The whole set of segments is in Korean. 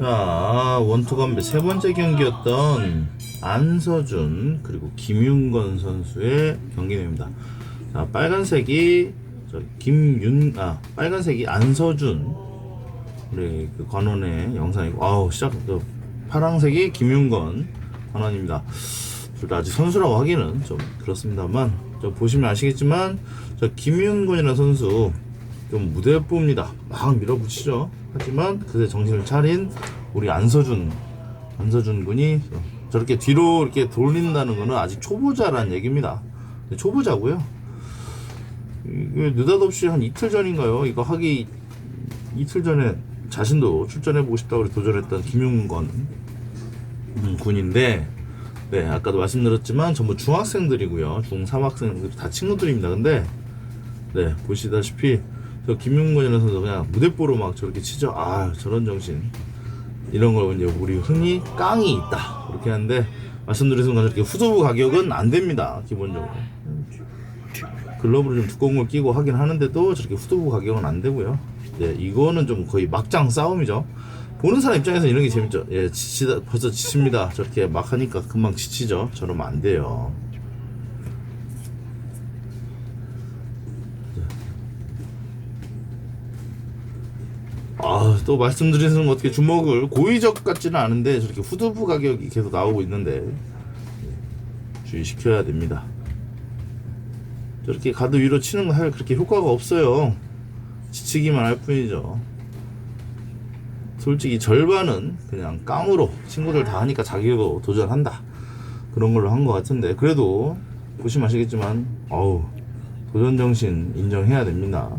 자, 원투 건배 세 번째 경기였던 안서준 그리고 김윤건 선수의 경기 내용입니다. 자, 빨간색이 저 김윤 아 빨간색이 안서준 우리 그 관원의 영상이고 아우 시작 그 파랑색이 김윤건 관원입니다. 둘 다 아직 선수라고 하기는 좀 그렇습니다만 저 보시면 아시겠지만 저 김윤건이라는 선수 좀 무대뽀입니다. 막 밀어붙이죠. 하지만 그새 정신을 차린 우리 안서준 안서준 군이 저렇게 뒤로 이렇게 돌린다는 거는 아직 초보자라는 얘기입니다. 근데 초보자고요. 느닷없이 한 이틀 전인가요? 이거 하기 이틀 전에 자신도 출전해보고 싶다고 도전했던 김용건 음, 군인데 네 아까도 말씀드렸지만 전부 중학생들이고요 중3 학생들 다 친구들입니다 근데 네 보시다시피 저 김용건이라는 선수 그냥 무대뽀로 막 저렇게 치죠 아 저런 정신 이런 걸 이제 우리 흔히 깡이 있다 그렇게 하는데 말씀드린 순간 저렇게 후두부 가격은 안 됩니다 기본적으로 글러브를 좀 두꺼운 걸 끼고 하긴 하는데도 저렇게 후두부 가격은 안 되고요. 예, 이거는 좀 거의 막장 싸움이죠. 보는 사람 입장에서 이런 게 재밌죠. 예, 지치다 벌써 지칩니다. 저렇게 막 하니까 금방 지치죠. 저러면 안 돼요. 아, 또 말씀드리는 건 어떻게 주먹을 고의적 같지는 않은데 저렇게 후두부 가격이 계속 나오고 있는데 예, 주의시켜야 됩니다. 저렇게 가드 위로 치는 거할 그렇게 효과가 없어요. 지치기만 할 뿐이죠. 솔직히 절반은 그냥 깡으로 친구들 다 하니까 자기도 도전한다. 그런 걸로 한 것 같은데 그래도 보시면 아시겠지만 어우 도전 정신 인정해야 됩니다.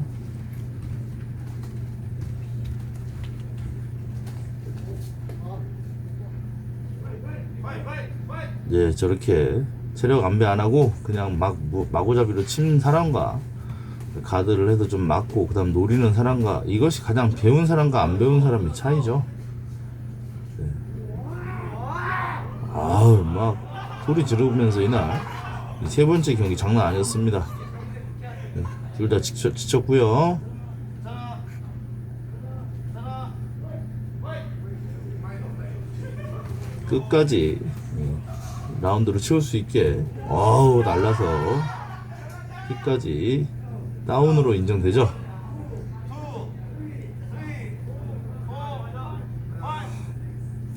예, 저렇게 체력 안배 안 하고 그냥 막 뭐- 마구잡이로 치는 사람과 가드를 해서 좀 맞고 그다음 노리는 사람과 이것이 가장 배운 사람과 안 배운 사람의 차이죠. 네. 아우 막 소리 지르면서 이날 이세 번째 경기 장난 아니었습니다. 네, 둘다 지쳤, 지쳤고요. 끝까지 음, 라운드로 치울 수 있게 어우 날라서 끝까지 다운으로 인정되죠.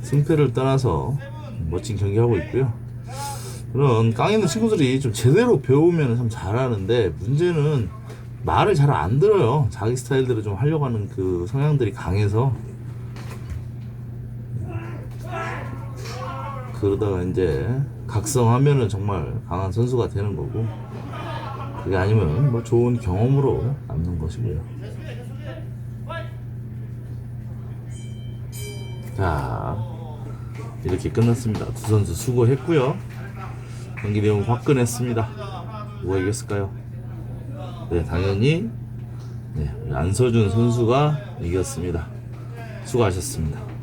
승패를 떠나서 멋진 경기하고 있고요. 그런 깡 있는 친구들이 좀 제대로 배우면 참 잘하는데 문제는 말을 잘 안 들어요. 자기 스타일대로 좀 하려고 하는 그 성향들이 강해서 그러다가 이제 각성하면은 정말 강한 선수가 되는 거고 그게 아니면 뭐 좋은 경험으로 남는 것이고요. 자 이렇게 끝났습니다. 두 선수 수고했고요. 경기 내용 화끈했습니다. 누가 이겼을까요? 네 당연히 네, 안서준 선수가 이겼습니다. 수고하셨습니다.